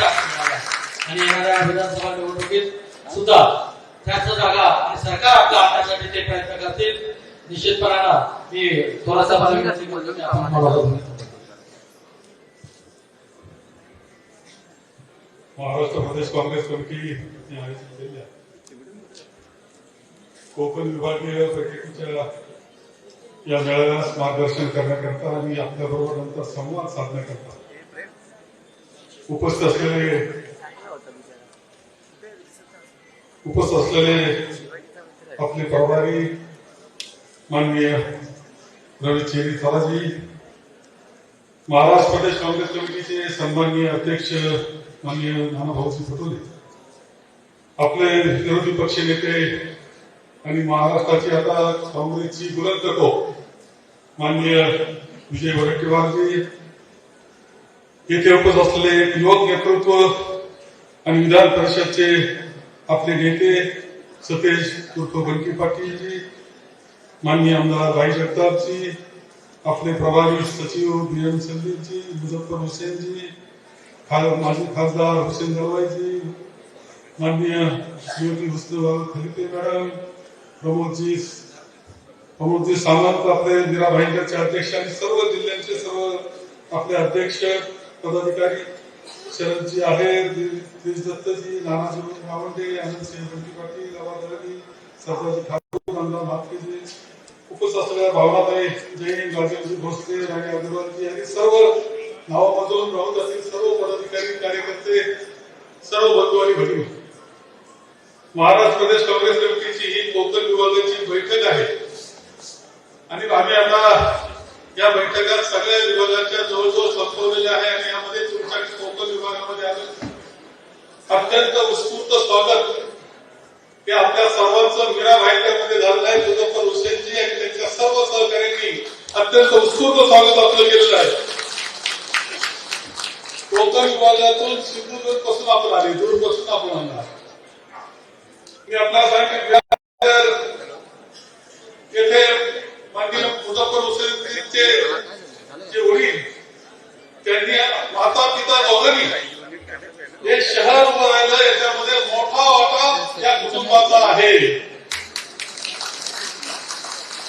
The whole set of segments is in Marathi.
आणि येणाऱ्या विधानसभा निवडणुकीत सुद्धा त्याच जागा आणि सरकार आपल्या हातासाठी ते प्रयत्न करतील निश्चितपणानं मी थोडासा. महाराष्ट्र प्रदेश काँग्रेस कमिटी कोकण विभागीय बैठकीच्या या मेळाव्यास मार्गदर्शन करण्याकरता आणि आपल्याबरोबर नंतर संवाद साधण्याकरता उपस्थित असलेले उपस्थित असलेले आपले प्रभारी माननीय रवी चेरी थोराजी महाराष्ट्र प्रदेश काँग्रेस कमिटीचे सन्माननीय अध्यक्ष माननीय नानाभाऊजी पटोले. आपले विरोधी पक्ष नेते आणि महाराष्ट्राची आता काँग्रेसची बुलंद टोक. माननीय विजय वडेट्टीवारजी येथे उपस्थित असलेले युवक नेतृत्व आणि विधान परिषदचे आपले नेते सतेज उर्फ बंकी पाटीलजी माननीय आमदार भाई जगतापजी आपले प्रभारी सचिव बी एम संदीपजी मुजफ्फर हुसेनजी खा- माजी खासदार हुसेन दलवाईजी माननीय श्रीमती हुस्न खलिते मॅडम प्रमोदजी प्रमोदजी सावंत आपले मीरा भाईंदरचे अध्यक्ष आणि सर्व जिल्ह्यांचे सर्व आपले अध्यक्ष पदाधिकारी शरदजी आहेर देश दत्तजी नानाजी गावंडे आनंदसिंह बंटी पाटील आवाजी सरदारजी ठाकूर आमदार भातकेजी उपस्थित असलेल्या भावनाताई जैन राजेशजी भोसले राणी अग्रवालजी आणि सर्व नावामधून राहून असतील सर्व पदाधिकारी कार्यकर्ते सर्व बंधू आणि भगिनी. महाराष्ट्र प्रदेश काँग्रेस कमिटीची ही कोकण विभागाची बैठक आहे. आणि आम्ही आता या बैठका सगळ्या विभागाच्या जवळजवळ संपवलेल्या आहे आणि यामध्ये तुमच्या कोकण विभागामध्ये आलं अत्यंत उत्स्फूर्त स्वागत हे आपल्या सर्वांचं मीरा भाईंदरमध्ये झालेलं आहे. मुजफ्फर हुसेनजी आणि त्यांच्या सर्व सहकार्यांनी अत्यंत उत्स्फूर्त स्वागत आपलं केलेलं आहे. कोकण विभागातून सिंधुदुर्गपासून आपण आले दूरपासून आपण आणणार मी आपल्याला सांगितलं येथे माननीय मुजफ्फर हुसेनचे जे वडील त्यांनी माता पिता दोघांनी हे शहर उभं राहिलं याच्यामध्ये मोठा वाटा या कुटुंबाचा आहे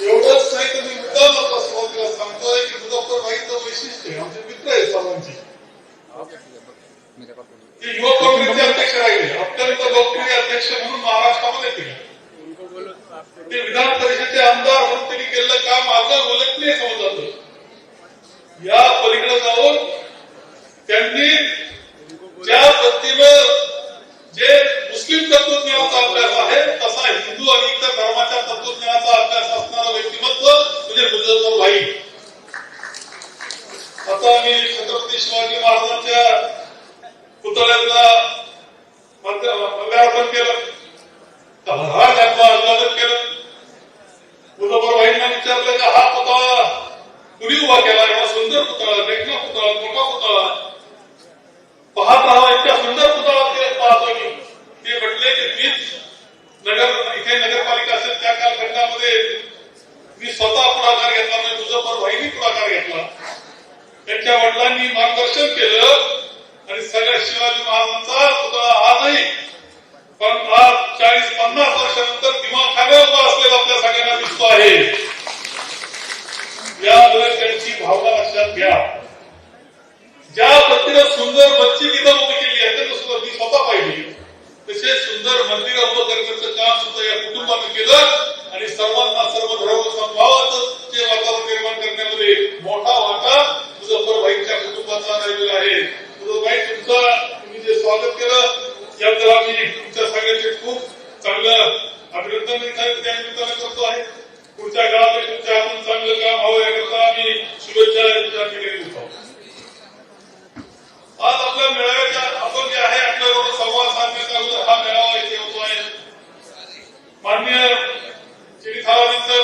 एवढंच नाही तर मी मुद्दाम आता सुरुवातीला सांगतोय की मुजफ्फर भाईचं वैशिष्ट्य आहे आमचे मित्र आहे सर्वांची ते युवक काँग्रेसचे अध्यक्ष राहिले अत्यंत लोकप्रिय अध्यक्ष म्हणून महाराष्ट्रामध्ये केले ते विधान परिषदेचे आमदार म्हणून त्यांनी केलेलं काम आता उलटणे समजत या पलीकडे जाऊन त्यांनी ज्या पद्धतीनं जे मुस्लिम तत्वज्ञानाचा अभ्यास आहे तसा हिंदू आणि इतर धर्माच्या तत्वज्ञानाचा अभ्यास असणारा व्यक्तिमत्व म्हणजे मुजफ्फर भाई आता मी छत्रपती शिवाजी महाराजांच्या पुतळ्यांना माल्यार्पण केलं. हा त्यांना अभिवादन केलं. मुजफ्फर भाईंना विचारलं का हा पुतळा कुणी उभा केला? एवढा सुंदर पुतळा देखणा पुतळा मोठा पुतळा. पाहत राहा इतका सुंदर पुतळा ते पाहतो मी ते म्हटले की मीच नगर इथे नगरपालिका असेल त्या कालखंडामध्ये मी स्वतः पुढाकार घेतला म्हणजे मुजफ्फर भाईनी पुढाकार घेतला. त्यांच्या वडिलांनी मार्गदर्शन केलं आणि सगळ्या शिवाजी महाराजांचा पुतळा आजही पण आज चाळीस पन्नास वर्षानंतर दिमाखाने खाण्यावर असलेला आपल्या सगळ्यांना दिसतो आहे. यामुळे त्यांची भावना लक्षात घ्या. ज्या पद्धतीनं सुंदर मच्छी गीता उभी केली आहे त्याचं सुद्धा मी स्वतः पाहिली. तसे सुंदर मंदिर उभं करण्याचं काम सुद्धा या कुटुंबानं केलं आणि सर्वांना सर्व धर्म समभावाचं वातावरण निर्माण करण्यामध्ये मोठा वाटा मुजफ्फरभाईंच्या कुटुंबाचा राहिलेला आहे. मुजफ्फरभाई तुमचा तुम्ही जे स्वागत केलं याबद्दल आम्ही तुमच्या सगळ्यांचे खूप चांगलं अभिनंदन त्या निमित्तानं करतो आहे. पुढच्या काळात तुमच्या हातून चांगलं काम हवं याकरता आम्ही शुभेच्छा त्या ठिकाणी देतो. आज आपल्या मेळाव्याच्या आपण जे आहे आपल्याबरोबर संवाद साधण्याचा अगोदर हा मेळावा इथे होतो आहे. मान्य श्री थाराजींचं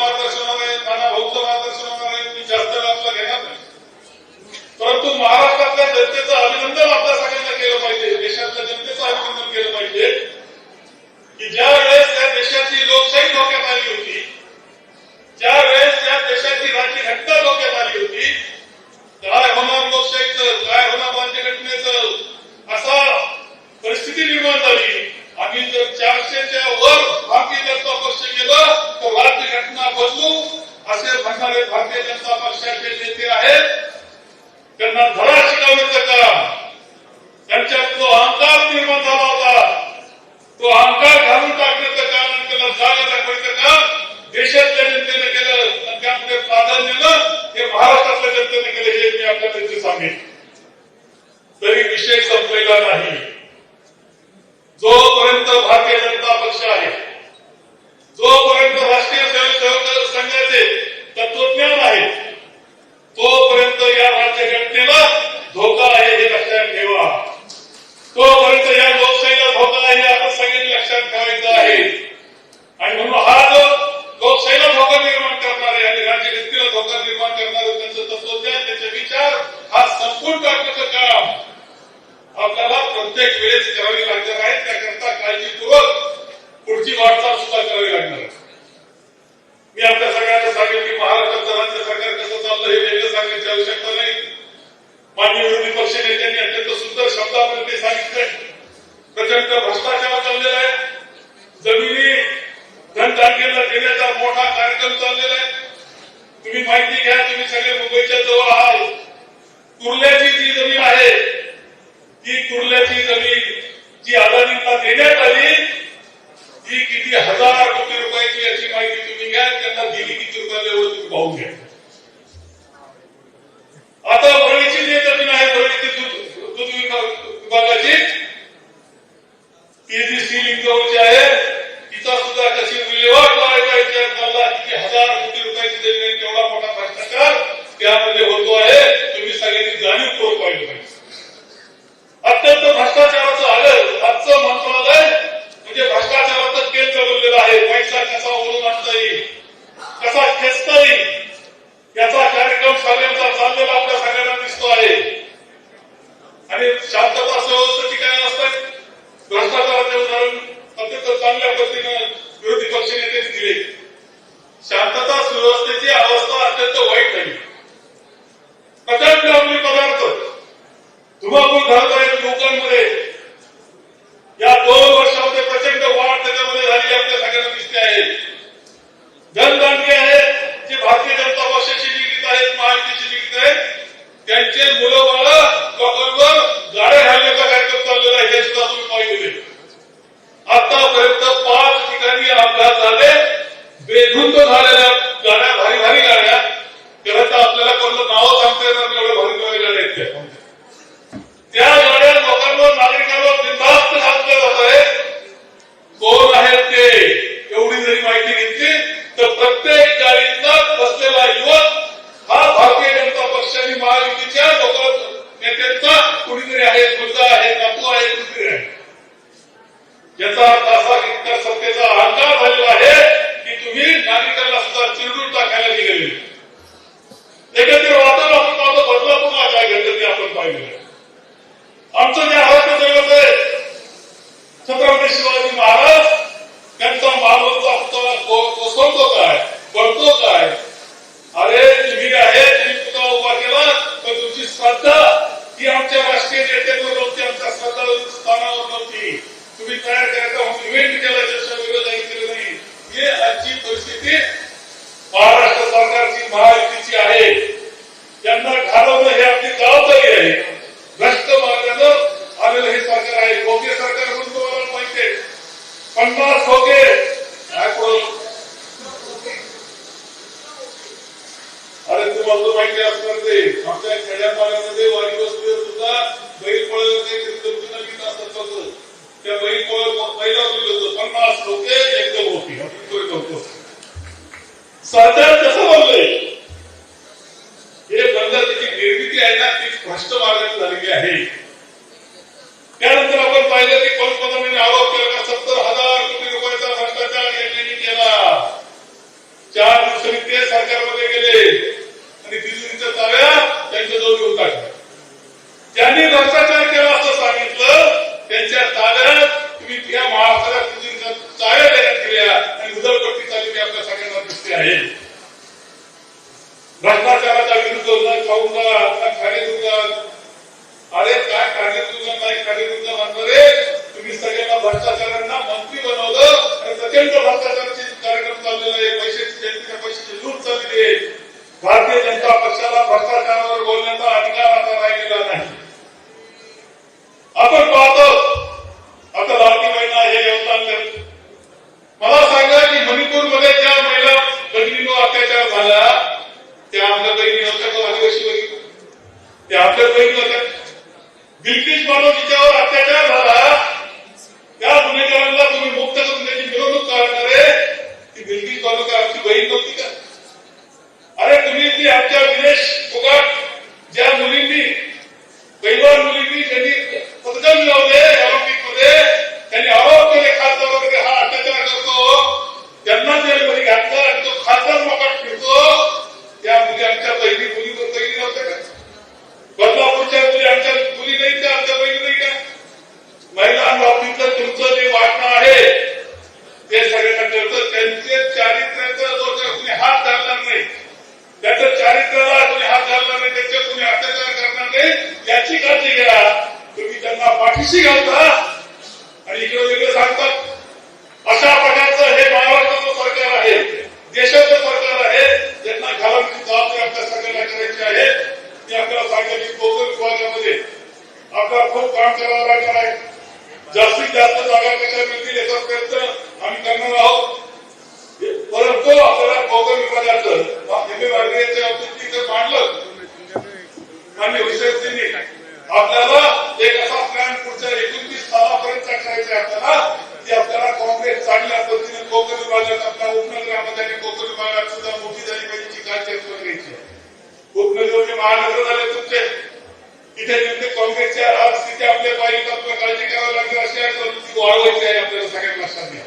घटनेच्या भारतीय जनता पक्ष गेलं तर बदलू असे म्हणणारे भारतीय जनता पक्षाचे नेते आहेत. त्यांना धडा शिकवण्याचं करा त्यांच्यात जो अहंकार निर्माण झाला होता तो अहंकार घालून टाकण्याचं काम त्याला जागा दाखवायचं देशातल्या जनतेने केलं त्यामध्ये प्राधान्यानं हे महाराष्ट्रातल्या जनतेने केलं हे मी आपल्याला सांगेन. तरी विषय संपलेला नाही. प्रत्येक वेळेस करावी लागणार आहे. त्याकरता काळजीपूर्वक पुढची वाटचाल सुद्धा करावी लागणार आहे. मी आपल्या सगळ्यांना सांगेन की महाराष्ट्राचं राज्य सरकार कसं चाललं हे वेगळं सांगण्याची आवश्यकता नाही. मान्य विरोधी पक्ष नेत्यांनी अत्यंत सुंदर शब्दामध्ये सांगितलं प्रचंड भ्रष्टाचार चाललेला आहे. जमिनी धनधान्याला देण्याचा मोठा कार्यक्रम चाललेला आहे. तुम्ही माहिती घ्या तुम्ही सगळे मुंबईच्या जवळ आहात. कुर्ल्याची जी जमीन आहे ती कुर्ल्याची जमीन जी अदानींना देण्यात आली ती किती हजार कोटी रुपयाची याची माहिती तुम्ही घ्या त्यांना दिली किती रुपयाला पाहून घ्या. आता वरळीची जी जमीन आहे वरळीची दूध विभागाची ती जी सी जवळची आहे तिचा सुद्धा कशी विल्हेवाट लावायचा विचार चालला किती हजार कोटी रुपयाची जमीन आहे, केवढा मोठा भ्रष्टाचार त्यामध्ये होतो आहे तुम्ही सगळ्यांनी जाणीवपूर्वक पाहिजे पाहिजे. अत्यंत भ्रष्टाचाराचं आलं आजचं मंत्रालय म्हणजे भ्रष्टाचाराचं केंद्र बनलेलं आहे. पैसा कसा ओढून आणता येईल? कसा खेचता येईल? याचा कार्यक्रम सगळ्यांचा चाललेला आपल्या सगळ्यांना दिसतो आहे आणि शांतता सुव्यवस्थेची काय असतात भ्रष्टाचाराचे उदाहरण अत्यंत चांगल्या पद्धतीनं विरोधी पक्ष नेत्यांनी दिले शांतता सुव्यवस्थेची अवस्था अत्यंत वाईट झाली प्रचंड अंमली पदार्थ धुमाकूळ घालत आहेत लोकांमध्ये या दोन वर्षामध्ये प्रचंड वाढ त्याच्यामध्ये झाली आपल्या सगळ्यांना दिसते आहे धनदांडगे आहेत जे भारतीय जनता पक्षाशी निगडीत आहेत महायुतीशी निगडीत आहेत त्यांचे मुलं बाळा लोकांवर गाड्या घालण्याचा कार्यक्रम चाललेला आहे हे सुद्धा तुम्ही पाहिलेले आतापर्यंत पाच ठिकाणी अपघात झाले बेधुंद झालेल्या गाड्या भारी भारी गाड्या त्याला तर आपल्याला कोणतं नावं सांगता येणार नाही, एवढ्या भारी भारी गाड्या आहेत त्या त्या गाड्या लोकांवर नागरिकांवर बिनधास्त घातल्या जात आहे कोण आहेत ते एवढी जरी माहिती घेतली तर प्रत्येक गाडीतला बसलेला युवक हा भारतीय जनता पक्ष आणि महायुतीच्या लोक नेत्यांचा कुणीतरी आहे मुलगा आहे नातू आहे कुणीतरी आहे याचा अर्थ असा की त्या सत्तेचा अहंकार झालेला आहे की तुम्ही नागरिकांना सुद्धा चिरडून टाकायला निघाले एकत्र वातावरण आपण पाहतो बदलापूरला काय घडलं ते आपण पाहिलेलं आहे आमचं जे आराध्य दैवत आहे छत्रपती शिवाजी महाराज त्यांचा मालवणचा पुतळा को- कोसळतो काय पडतो काय अरे तुम्ही आहे तुम्ही पुतळा उभा केला पण तुमची श्रद्धा ही आमच्या राष्ट्रीय नेत्यांवर नव्हती आमच्या श्रद्धा स्थानावर नव्हती तुम्ही तयार करायचा म्हणून इव्हेंट केला त्याच्या विरोधात केलं नाही ही आजची परिस्थिती महाराष्ट्र सरकारची महायुतीची आहे यांना घालवणं ही आपली जबाबदारी आहे भ्रष्ट मार्गानं आलेलं हे सरकार आहे खोके सरकार म्हणून तुम्हाला माहिती आहे पन्नास खोके काय पुढं? अरे तुम्हाला तर माहिती असणार ते आमच्या खेड्यापाड्यामध्ये वारी वस्तीवर सुद्धा बैल पळवते दोन गीत असतात बघ त्या पहिला पन्नास लोके एकदम होती सरकार कसं हे त्याची निर्मिती आहे ना ती भ्रष्ट मार्गाने झालेली आहे. त्यानंतर आपण पाहिलं की पंतप्रधानांनी आरोप केला सत्तर हजार कोटी रुपयाचा भ्रष्टाचार यांनी केला. चार दिवसांनी ते सरकारमध्ये गेले. आणि तिजोरीच्या चाव्या घेऊन टाकल्या भ्रष्टाचार केला असं सांगितलं त्यांच्या ताब्यात तुम्ही या महाराष्ट्राला तिजोरीच्या चाव्या देण्यात आणि उदरपट्टी चालली आपल्या सगळ्यांना दिसते आहे. विरुद्ध न न अरे काय नाही म्हणणारे? तुम्ही सगळ्यांना भ्रष्टाचारांना मंत्री बनवलं आणि प्रचंड भ्रष्टाचाराचे कार्यक्रम चाललेला आहे. पैशाची जनतेच्या पैशाची लूट चाललेली आहे. भारतीय जनता पक्षाला भ्रष्टाचारावर बोलण्याचा अधिकार आता राहिलेला नाही. आपण पाहतो आता लाडकी बहिणा हे योगदान देत मला सांगा की मणिपूरमध्ये ज्या महिला बहिणींवर अत्याचार झाला त्या आपल्या बहिणी नव्हत्या का आदिवासी बहिणी त्या आपल्या बहिणी होत्या बिल्किश बानो जिच्यावर अत्याचार झाला त्या गुन्हेगारांना तुम्ही मुक्त करून त्याची मिरवणूक काढणारे ती बिल्किश बानो का आमची बहीण नव्हती का अरे तुम्ही ती आमच्या विदेश फुकट ज्या मुलींनी पैलवान मुलींनी त्यांनी पदक मिळवले ऑलिम्पिकमध्ये त्यांनी आरोप केले खासदार वगैरे हा अत्याचार करतो त्यांना जेलमध्ये घातलं आणि तो खासदार मोकाट फिरतो त्या मुली आमच्या बहिणी मुलीवर बहिणी नव्हत्या का बदलापूरच्या मुली आमच्या मुली नाही का आमच्या बहिणी नाही का महिलांबाबतीतलं तुमचं जे वाटणं आहे ते सगळ्यांना कळतं. त्यांचे चारित्र्याचा जो काही कुणी हात घालणार नाही. त्याचं चारित्र्याला कुणी हात घालणार नाही त्याच्यावर कुणी अत्याचार करणार नाही याची काळजी घ्या. तुम्ही त्यांना पाठीशी घालता आणि इकडे वेगळं सांगतात. अशा प्रकारचं हे महाराष्ट्राचं सरकार आहे देशाचं सरकार आहे ज्यांना घालवण्याची जबाबदारी आपल्या सगळ्यांना करायची आहे. मी आपल्याला सांगेल कोकण विभागामध्ये आपल्याला खूप काम करावं लागणार आहे. जास्तीत जास्त जागा कशा मिळतील याचा प्रयत्न आम्ही करणार आहोत. परंतु आपल्याला कोकण विभागाचं एम ए बाबतीत जर मांडलं. मान्य विषयस्थींनी आपल्याला एक असा प्लॅन पुढच्या एकोणतीस सालापर्यंत करायचा आपल्याला की आपल्याला काँग्रेस चांगल्या पद्धतीने कोकण विभागात आपल्या उपनगरामध्ये आणि कोकण विभागात सुद्धा मोठी झाली पाहिजे याची काळजी आपण घ्यायची उपनगर म्हणजे महानगर झाले तुमचे तिथे नेमके काँग्रेसच्या आज आपल्या पाहिजे आपल्याला काळजी करावी लागेल अशी आहे परिस्थिती वाढवायची आहे आपल्याला सगळ्यांना लक्षात घ्या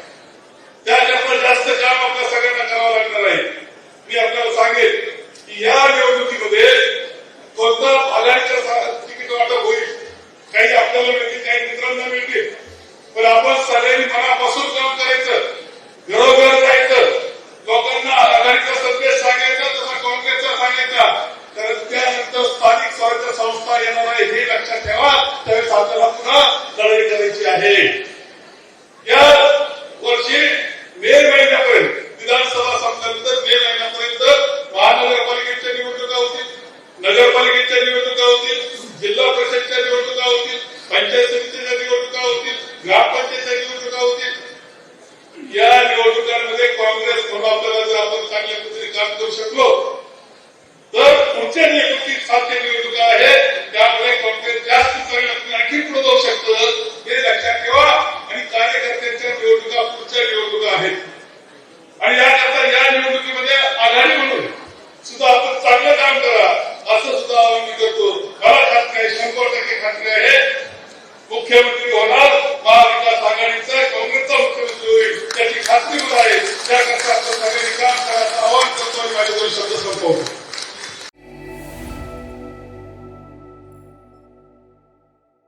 त्याच्यामुळे जास्त काम आपल्या सगळ्यांना करावं लागणार आहे. मी आपल्याला सांगेन की या निवडणुकीमध्ये कोणता भागांच्या तिकीट वाटप होईल काही आपल्याला मिळतील काही मित्रांना मिळतील पण आपण सगळ्यांनी मनापासून काम करायचं घरोघर जायचं लोकांना आघाडीचा संदेश सांगायचा तसा काँग्रेसचा सांगायचा कारण त्यानंतर स्थानिक स्वराज्य संस्था येणार आहे हे लक्षात ठेवा त्यावेळेस आपल्याला पुन्हा लढाई करायची आहे या वर्षी मे महिन्यापर्यंत विधानसभा संपल्यानंतर मे महिन्यापर्यंत महानगरपालिकेच्या निवडणुका होतील महापालिकेच्या निवडणुका होतील जिल्हा परिषदच्या निवडणुका होतील पंचायत समितीच्या निवडणुका होतील ग्रामपंचायतच्या निवडणुका होतील. या निवडणुकांमध्ये काँग्रेस म्हणून जर आपण चांगल्या पद्धतीने काम करू शकलो. तर पुढच्या निवडणुकीत साध्य निवडणुका आहेत.